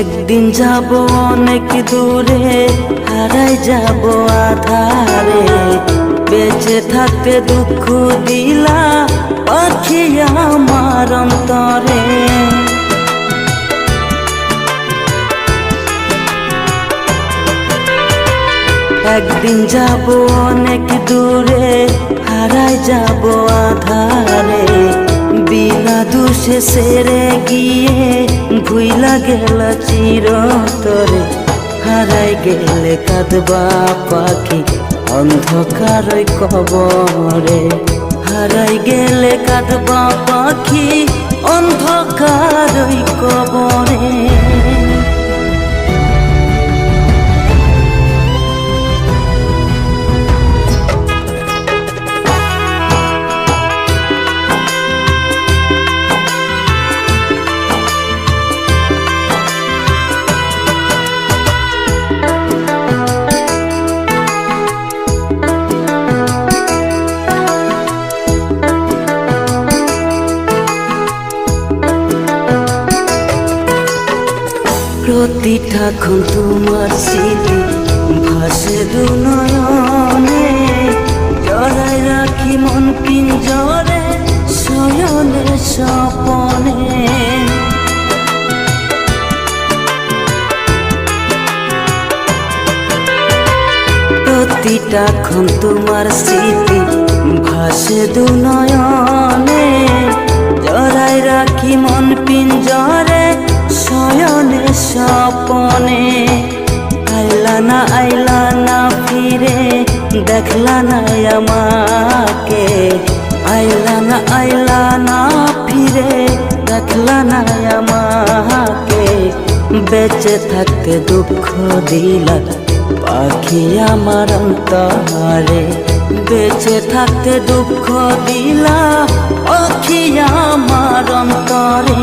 একদিন যাব অনেক দূরে, হারাই যাব আধারে। বেঁচে থাকতে দুঃখ দিলা পাখি আমার অন্তরে। একদিন যাব অনেক দূরে, হারাই যাব আধারে। দুষে সেরে গিয়ে ভুইলা গেল চিরতরে। হারাই গেলে কাঁদবা পাখি, অন্ধকার কবরে। হারাই গেলে কাঁদবা পাখি, অন্ধকার কবরে। প্রতিটা ক্ষণ তোমার স্মৃতি, ভাসে দু নয়নে জড়াই রাখি মন পিঞ্জরে শয়নে স্বপনে। প্রতিটা ক্ষণ তোমার স্মৃতি, ভাসে দু নয়নে জড়াই রাখি মন পিঞ্জরে শয়নে স্বপনে আইলা না আইলা না ফিরে দেখলা না আমাকে। আইলা না আইলা না ফিরে দেখলা না আমাকে। বেঁচে থাকতে দুঃখ দিলা পাখি আমার অন্তরে। বেঁচে থাকতে দুঃখ দিলা পাখি আমার অন্তরে।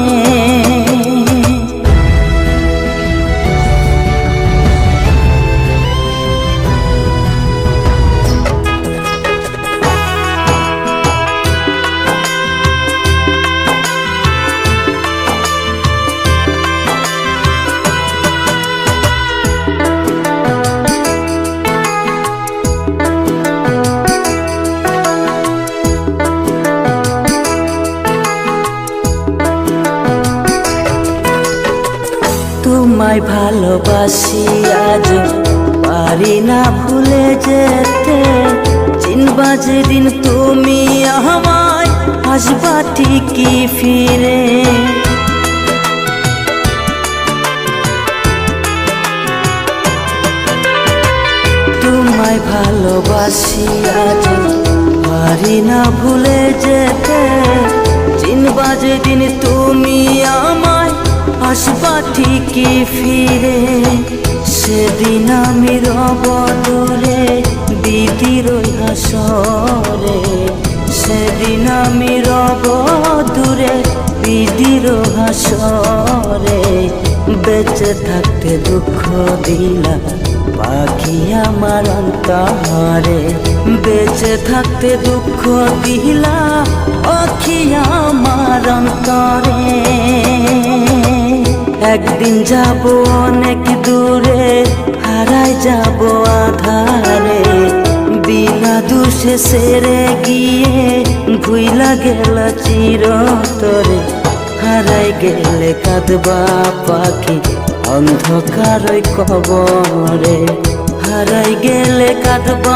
তোমায় ভালোবাসি আজ। পারি না ভুলে যেতে। চিনবা যেদিন তুমি আমায় আসবা ঠিকই ফিরে। তোমায় ভালোবাসি আজ। পারি না ভুলে যেতে। চিনবা যেদিন তুমি আমায় ঠিকই ফিরে? সেদিন আমি রব দূরে দিদির হাসরে। সেদিন আমি রব দূরে দিদির হাসরে। বেঁচে থাকতে দুঃখ দিলা পাখি আমার অন্তরে। বেঁচে থাকতে দুঃখ দিলা পাখি আমার অন্তরে। একদিন যাব অনেক দূরে, হারাই যাব আধারে। বিনা দুষে সেরে গিয়ে ভুইলা গেল চিরতরে। হারাই গেলে কাঁদবা পাখি, অন্ধকার কবরে। হারাই গেলে কাঁদবা